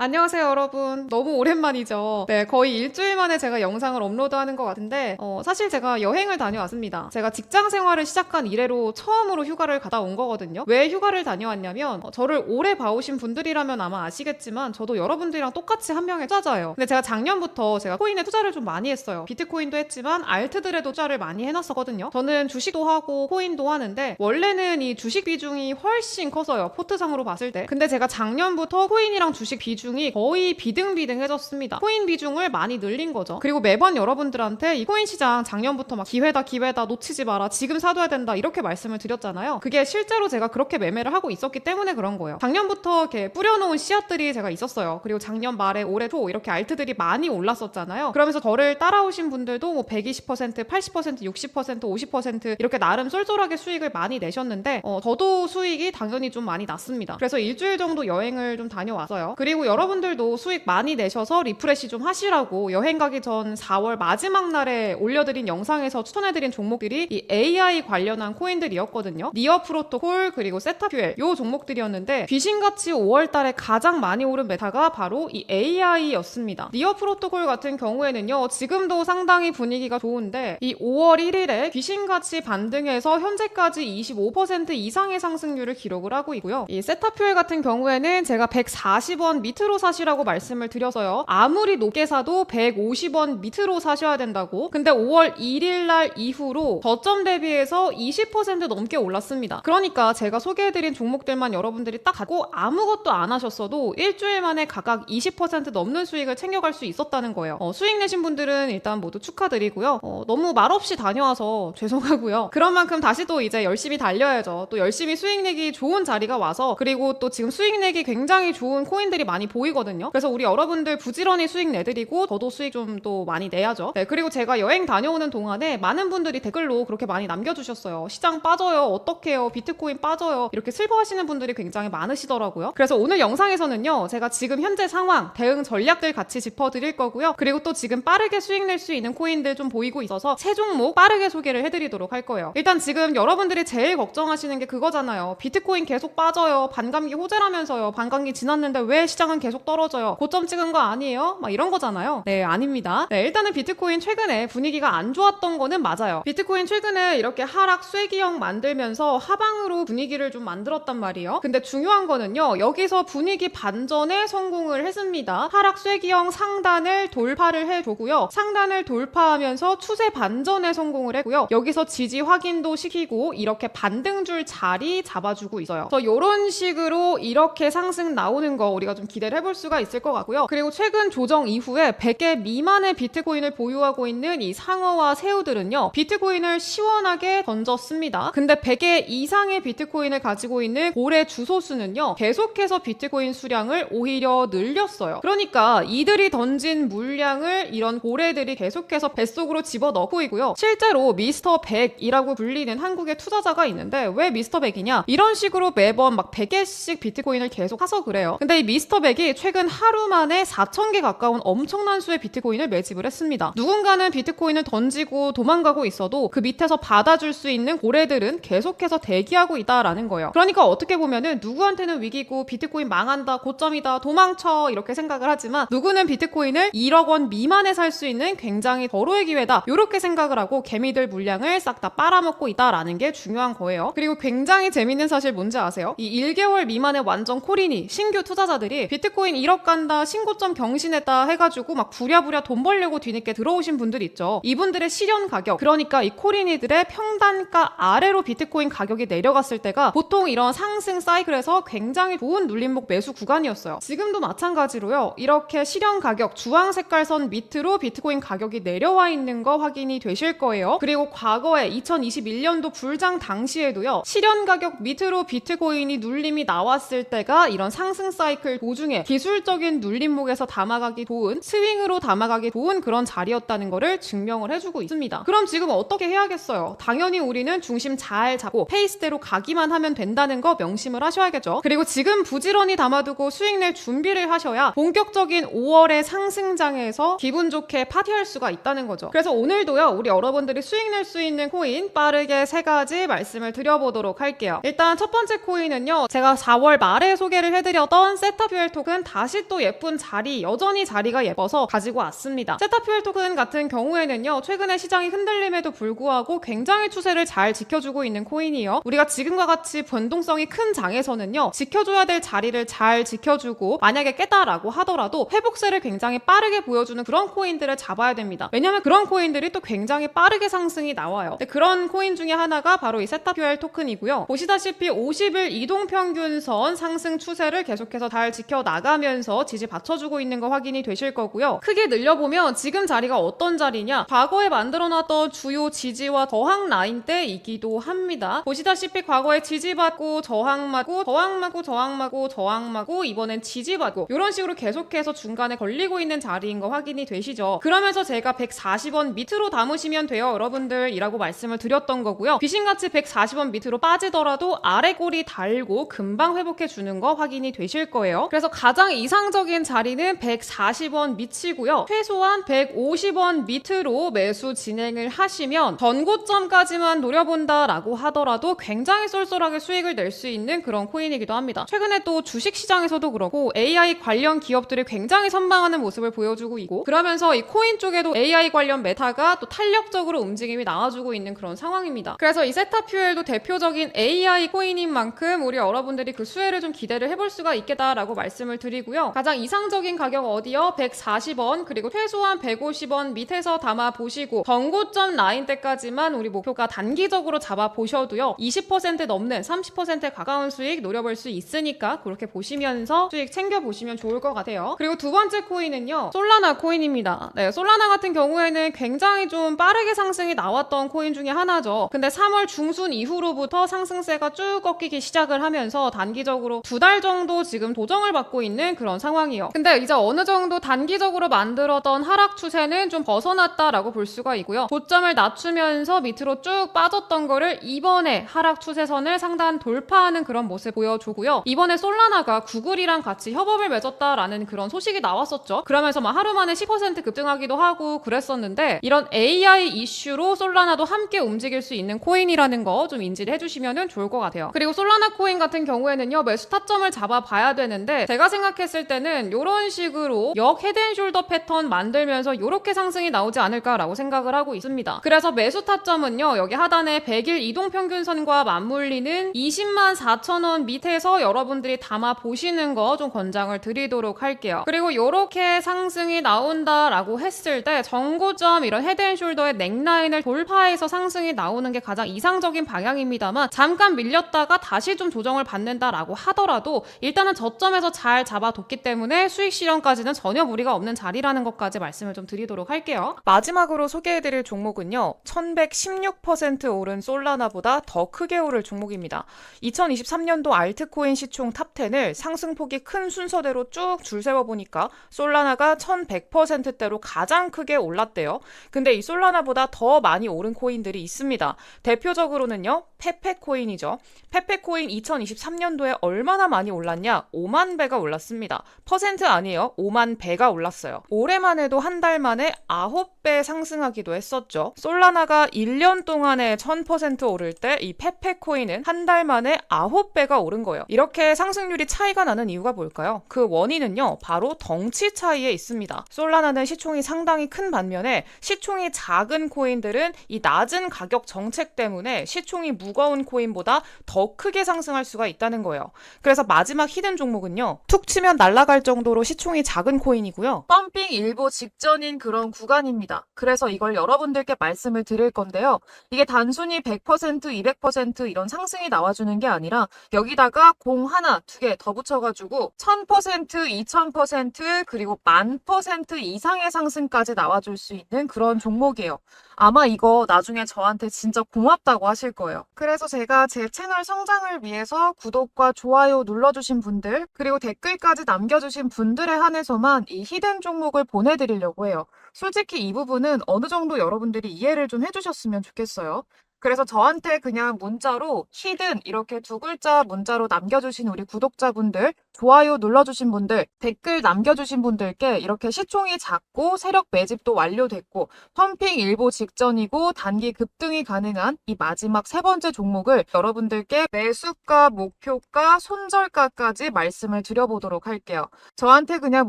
안녕하세요, 여러분. 너무 오랜만이죠. 네, 거의 일주일 만에 제가 영상을 업로드하는 것 같은데, 어, 사실 제가 여행을 다녀왔습니다. 제가 직장 생활을 시작한 이래로 처음으로 휴가를 갔다 온 거거든요. 왜 휴가를 다녀왔냐면, 어, 저를 오래 봐오신 분들이라면 아마 아시겠지만, 저도 여러분들이랑 똑같이 한 명의 투자자예요. 근데 제가 작년부터 제가 코인에 투자를 좀 많이 했어요. 비트코인도 했지만, 알트들에도 투자를 많이 해놨었거든요. 저는 주식도 하고, 코인도 하는데, 원래는 이 주식 비중이 훨씬 커서요. 포트상으로 봤을 때. 근데 제가 작년부터 코인이랑 주식 비중 이 거의 비등비등해졌습니다. 코인 비중을 많이 늘린 거죠. 그리고 매번 여러분들한테 이 코인 시장 작년부터 막 기회다 기회다 놓치지 마라 지금 사둬야 된다 이렇게 말씀을 드렸잖아요. 그게 실제로 제가 그렇게 매매를 하고 있었기 때문에 그런 거예요. 작년부터 이렇게 뿌려놓은 씨앗들이 제가 있었어요. 그리고 작년 말에 올해 초 이렇게 알트들이 많이 올랐었잖아요. 그러면서 저를 따라오신 분들도 뭐 120%, 80%, 60%, 50% 이렇게 나름 쏠쏠하게 수익을 많이 내셨는데 어, 저도 수익이 당연히 좀 많이 났습니다. 그래서 일주일 정도 여행을 좀 다녀왔어요. 그리고 여러 분들도 수익 많이 내셔서 리프레시 좀 하시라고 여행 가기 전 4월 마지막 날에 올려드린 영상에서 추천해드린 종목들이 이 AI 관련한 코인들이었거든요. 니어 프로토콜 그리고 세타퓨엘 요 종목들이었는데 귀신같이 5월 달에 가장 많이 오른 메타가 바로 이 AI였습니다. 니어 프로토콜 같은 경우에는요. 지금도 상당히 분위기가 좋은데 이 5월 1일에 귀신같이 반등해서 현재까지 25% 이상의 상승률을 기록을 하고 있고요. 이 세타퓨엘 같은 경우에는 제가 140원 밑으로 사시라고 말씀을 드려서요. 아무리 높게 사도 150원 밑으로 사셔야 된다고. 근데 5월 1일 날 이후로 저점 대비해서 20% 넘게 올랐습니다. 그러니까 제가 소개해드린 종목들만 여러분들이 딱 갖고 아무것도 안 하셨어도 일주일 만에 각각 20% 넘는 수익을 챙겨갈 수 있었다는 거예요. 어, 수익 내신 분들은 일단 모두 축하드리고요. 어, 너무 말없이 다녀와서 죄송하고요. 그런 만큼 다시 또 이제 열심히 달려야죠. 또 열심히 수익 내기 좋은 자리가 와서 그리고 또 지금 수익 내기 굉장히 좋은 코인들이 많이 보 이거든요. 그래서 우리 여러분들 부지런히 수익 내드리고 저도 수익 좀 또 많이 내야죠. 네, 그리고 제가 여행 다녀오는 동안에 많은 분들이 댓글로 그렇게 많이 남겨주셨어요. 시장 빠져요. 어떡해요. 비트코인 빠져요. 이렇게 슬퍼하시는 분들이 굉장히 많으시더라고요. 그래서 오늘 영상에서는요. 제가 지금 현재 상황, 대응 전략들 같이 짚어드릴 거고요. 그리고 또 지금 빠르게 수익 낼 수 있는 코인들 좀 보이고 있어서 세 종목 빠르게 소개를 해드리도록 할 거예요. 일단 지금 여러분들이 제일 걱정하시는 게 그거잖아요. 비트코인 계속 빠져요. 반감기 호재라면서요. 반감기 지났는데 왜 시장은 계속 떨어져요? 고점 찍은 거 아니에요? 막 이런 거잖아요. 네, 아닙니다. 네, 일단은 비트코인 최근에 분위기가 안 좋았던 거는 맞아요. 비트코인 최근에 이렇게 하락 쇠기형 만들면서 하방으로 분위기를 좀 만들었단 말이에요. 근데 중요한 거는요. 여기서 분위기 반전에 성공을 했습니다. 하락 쇠기형 상단을 돌파를 해주고요. 상단을 돌파하면서 추세 반전에 성공을 했고요. 여기서 지지 확인도 시키고 이렇게 반등줄 자리 잡아주고 있어요. 그래서 이런 식으로 이렇게 상승 나오는 거 우리가 좀 기대 를 해볼 수가 있을 것 같고요. 그리고 최근 조정 이후에 100개 미만의 비트코인을 보유하고 있는 이 상어와 새우들은요. 비트코인을 시원하게 던졌습니다. 근데 100개 이상의 비트코인을 가지고 있는 고래 주소수는요. 계속해서 비트코인 수량을 오히려 늘렸어요. 그러니까 이들이 던진 물량을 이런 고래들이 계속해서 뱃속으로 집어넣고 있고요. 실제로 미스터 100이라고 불리는 한국의 투자자가 있는데 왜 미스터 100이냐? 이런 식으로 매번 막 100개씩 비트코인을 계속 사서 그래요. 근데 이 미스터 100이 최근 하루 만에 4,000개 가까운 엄청난 수의 비트코인을 매집을 했습니다. 누군가는 비트코인을 던지고 도망가고 있어도 그 밑에서 받아줄 수 있는 고래들은 계속해서 대기하고 있다라는 거예요. 그러니까 어떻게 보면은 누구한테는 위기고 비트코인 망한다, 고점이다, 도망쳐 이렇게 생각을 하지만 누구는 비트코인을 1억 원 미만에 살 수 있는 굉장히 버로의 기회다. 이렇게 생각을 하고 개미들 물량을 싹 다 빨아먹고 있다라는 게 중요한 거예요. 그리고 굉장히 재밌는 사실 뭔지 아세요? 이 1개월 미만의 완전 콜인이 신규 투자자들이 비트 코인 1억 간다, 신고점 경신했다 해가지고 막 부랴부랴 돈 벌려고 뒤늦게 들어오신 분들 있죠. 이분들의 실현 가격, 그러니까 이 콜인이들의 평단가 아래로 비트코인 가격이 내려갔을 때가 보통 이런 상승 사이클에서 굉장히 좋은 눌림목 매수 구간이었어요. 지금도 마찬가지로요. 이렇게 실현 가격 주황 색깔 선 밑으로 비트코인 가격이 내려와 있는 거 확인이 되실 거예요. 그리고 과거에 2021년도 불장 당시에도요. 실현 가격 밑으로 비트코인이 눌림이 나왔을 때가 이런 상승 사이클 도중에 기술적인 눌림목에서 담아가기 좋은 스윙으로 담아가기 좋은 그런 자리였다는 거를 증명을 해주고 있습니다. 그럼 지금 어떻게 해야겠어요? 당연히 우리는 중심 잘 잡고 페이스대로 가기만 하면 된다는 거 명심을 하셔야겠죠. 그리고 지금 부지런히 담아두고 수익 낼 준비를 하셔야 본격적인 5월의 상승장에서 기분 좋게 파티할 수가 있다는 거죠. 그래서 오늘도요, 우리 여러분들이 수익 낼 수 있는 코인 빠르게 세 가지 말씀을 드려보도록 할게요. 일단 첫 번째 코인은요, 제가 4월 말에 소개를 해드렸던 세타뷰엘 토큰 토큰 다시 또 예쁜 자리, 여전히 자리가 예뻐서 가지고 왔습니다. 세타퓨엘 토큰 같은 경우에는요, 최근에 시장이 흔들림에도 불구하고 굉장히 추세를 잘 지켜주고 있는 코인이요. 우리가 지금과 같이 변동성이 큰 장에서는요, 지켜줘야 될 자리를 잘 지켜주고, 만약에 깼다라고 하더라도 회복세를 굉장히 빠르게 보여주는 그런 코인들을 잡아야 됩니다. 왜냐면 그런 코인들이 또 굉장히 빠르게 상승이 나와요. 그런 코인 중에 하나가 바로 이 세타퓨엘 토큰이고요. 보시다시피 50일 이동평균선 상승 추세를 계속해서 잘 지켜 나가면서 지지 받쳐주고 있는 거 확인이 되실 거고요. 크게 늘려보면 지금 자리가 어떤 자리냐? 과거에 만들어놨던 주요 지지와 저항 라인대이기도 합니다. 보시다시피 과거에 지지받고 저항맞고 저항맞고 저항맞고 저항맞고 이번엔 지지받고 이런 식으로 계속해서 중간에 걸리고 있는 자리인 거 확인이 되시죠? 그러면서 제가 140원 밑으로 담으시면 돼요 여러분들이라고 말씀을 드렸던 거고요. 귀신같이 140원 밑으로 빠지더라도 아래 꼬리 달고 금방 회복해 주는 거 확인이 되실 거예요. 그래서 가장 이상적인 자리는 140원 밑이고요. 최소한 150원 밑으로 매수 진행을 하시면 전고점까지만 노려본다라고 하더라도 굉장히 쏠쏠하게 수익을 낼 수 있는 그런 코인이기도 합니다. 최근에 또 주식 시장에서도 그렇고 AI 관련 기업들이 굉장히 선방하는 모습을 보여주고 있고 그러면서 이 코인 쪽에도 AI 관련 메타가 또 탄력적으로 움직임이 나와주고 있는 그런 상황입니다. 그래서 이 세타퓨엘도 대표적인 AI 코인인 만큼 우리 여러분들이 그 수혜를 좀 기대를 해볼 수가 있겠다라고 말씀을 드리고요. 가장 이상적인 가격 어디요? 140원 그리고 최소한 150원 밑에서 담아 보시고 전고점 라인 때까지만 우리 목표가 단기적으로 잡아 보셔도요. 20% 넘는 30%에 가까운 수익 노려볼 수 있으니까 그렇게 보시면서 수익 챙겨 보시면 좋을 것 같아요. 그리고 두 번째 코인은요. 솔라나 코인입니다. 네, 솔라나 같은 경우에는 굉장히 좀 빠르게 상승이 나왔던 코인 중에 하나죠. 근데 3월 중순 이후로부터 상승세가 쭉 꺾이기 시작을 하면서 단기적으로 두 달 정도 지금 도정을 받고 있는 그런 상황이에요. 근데 이제 어느 정도 단기적으로 만들었던 하락 추세는 좀 벗어났다라고 볼 수가 있고요. 고점을 낮추면서 밑으로 쭉 빠졌던 거를 이번에 하락 추세선을 상단 돌파하는 그런 모습 보여주고요. 이번에 솔라나가 구글이랑 같이 협업을 맺었다라는 그런 소식이 나왔었죠. 그러면서 막 하루 만에 10% 급등하기도 하고 그랬었는데 이런 AI 이슈로 솔라나도 함께 움직일 수 있는 코인이라는 거 좀 인지를 해주시면 좋을 것 같아요. 그리고 솔라나 코인 같은 경우에는요 매수 타점을 잡아봐야 되는데 제가 생각했을 때는 이런 식으로 역 헤드앤숄더 패턴 만들면서 이렇게 상승이 나오지 않을까라고 생각을 하고 있습니다. 그래서 매수 타점은요 여기 하단에 100일 이동 평균선과 맞물리는 20만 4천 원 밑에서 여러분들이 담아 보시는 거 좀 권장을 드리도록 할게요. 그리고 이렇게 상승이 나온다라고 했을 때 정고점 이런 헤드앤숄더의 넥라인을 돌파해서 상승이 나오는 게 가장 이상적인 방향입니다만 잠깐 밀렸다가 다시 좀 조정을 받는다라고 하더라도 일단은 저점에서 잘 잡아뒀기 때문에 수익 실현까지는 전혀 무리가 없는 자리라는 것까지 말씀을 좀 드리도록 할게요. 마지막으로 소개해드릴 종목은요. 1116% 오른 솔라나보다 더 크게 오를 종목입니다. 2023년도 알트코인 시총 탑10을 상승폭이 큰 순서대로 쭉 줄 세워보니까 솔라나가 1100%대로 가장 크게 올랐대요. 근데 이 솔라나보다 더 많이 오른 코인들이 있습니다. 대표적으로는요. 페페코인이죠. 페페코인 2023년도에 얼마나 많이 올랐냐? 5만 배가 올랐 습니다. 퍼센트 아니에요. 5만 배가 올랐어요. 올해만 해도 한 달 만에 9배 상승하기도 했었죠. 솔라나가 1년 동안에 1000% 오를 때 이 페페코인은 한 달 만에 9배가 오른 거예요. 이렇게 상승률이 차이가 나는 이유가 뭘까요? 그 원인은요. 바로 덩치 차이에 있습니다. 솔라나는 시총이 상당히 큰 반면에 시총이 작은 코인들은 이 낮은 가격 정책 때문에 시총이 무거운 코인보다 더 크게 상승할 수가 있다는 거예요. 그래서 마지막 히든 종목은요. 툭 치면 날아갈 정도로 시총이 작은 코인이고요. 펌핑 일보 직전인 그런 구간입니다. 그래서 이걸 여러분들께 말씀을 드릴 건데요. 이게 단순히 100%, 200% 이런 상승이 나와주는 게 아니라 여기다가 공 하나, 두 개 더 붙여가지고 1000%, 2000% 그리고 만 퍼센트 이상의 상승까지 나와줄 수 있는 그런 종목이에요. 아마 이거 나중에 저한테 진짜 고맙다고 하실 거예요. 그래서 제가 제 채널 성장을 위해서 구독과 좋아요 눌러주신 분들, 그리고 댓글 까지 남겨주신 분들에 한해서만 이 히든 종목을 보내드리려고 해요. 솔직히 이 부분은 어느 정도 여러분들이 이해를 좀 해주셨으면 좋겠어요. 그래서 저한테 그냥 문자로 히든 이렇게 두 글자 문자로 남겨주신 우리 구독자분들 좋아요 눌러주신 분들, 댓글 남겨주신 분들께 이렇게 시총이 작고 세력 매집도 완료됐고 펌핑 일보 직전이고 단기 급등이 가능한 이 마지막 세 번째 종목을 여러분들께 매수가, 목표가, 손절가까지 말씀을 드려보도록 할게요. 저한테 그냥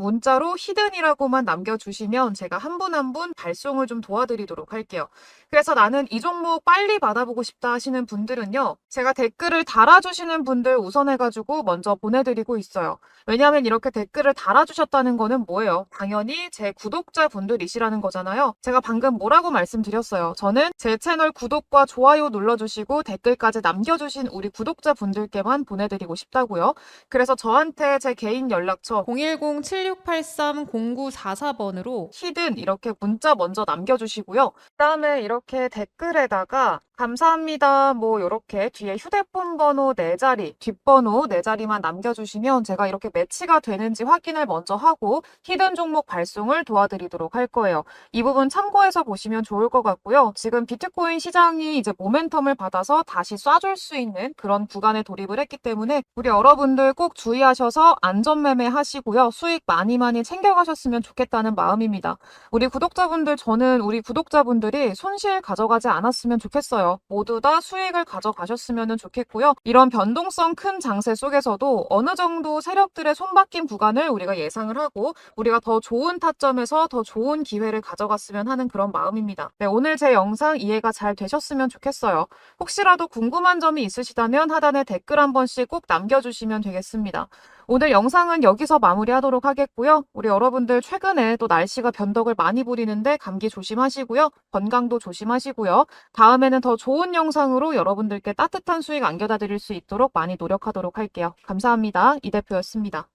문자로 히든이라고만 남겨주시면 제가 한 분 한 분 발송을 좀 도와드리도록 할게요. 그래서 나는 이 종목 빨리 받아보고 싶다 하시는 분들은요. 제가 댓글을 달아주시는 분들 우선해가지고 먼저 보내드리고 있어요. 왜냐하면 이렇게 댓글을 달아주셨다는 거는 뭐예요? 당연히 제 구독자분들이시라는 거잖아요. 제가 방금 뭐라고 말씀드렸어요. 저는 제 채널 구독과 좋아요 눌러주시고 댓글까지 남겨주신 우리 구독자분들께만 보내드리고 싶다고요. 그래서 저한테 제 개인 연락처 010-7683-0944번으로 히든 이렇게 문자 먼저 남겨주시고요. 그 다음에 이렇게 댓글에다가 감사합니다. 뭐 이렇게 뒤에 휴대폰 번호 네 자리, 뒷번호 네 자리만 남겨주시면 제가 이렇게 매치가 되는지 확인을 먼저 하고 히든 종목 발송을 도와드리도록 할 거예요. 이 부분 참고해서 보시면 좋을 것 같고요. 지금 비트코인 시장이 이제 모멘텀을 받아서 다시 쏴줄 수 있는 그런 구간에 돌입을 했기 때문에 우리 여러분들 꼭 주의하셔서 안전매매 하시고요. 수익 많이 많이 챙겨가셨으면 좋겠다는 마음입니다. 우리 구독자분들, 저는 우리 구독자분들이 손실 가져가지 않았으면 좋겠어요. 모두 다 수익을 가져가셨으면 좋겠고요. 이런 변동성 큰 장세 속에서도 어느 정도 세력들의 손바뀜 구간을 우리가 예상을 하고 우리가 더 좋은 타점에서 더 좋은 기회를 가져갔으면 하는 그런 마음입니다. 네, 오늘 제 영상 이해가 잘 되셨으면 좋겠어요. 혹시라도 궁금한 점이 있으시다면 하단에 댓글 한 번씩 꼭 남겨주시면 되겠습니다. 오늘 영상은 여기서 마무리하도록 하겠고요. 우리 여러분들 최근에 또 날씨가 변덕을 많이 부리는데 감기 조심하시고요. 건강도 조심하시고요. 다음에는 더 좋은 영상으로 여러분들께 따뜻한 수익 안겨다 드릴 수 있도록 많이 노력하도록 할게요. 감사합니다. 이 대표였습니다.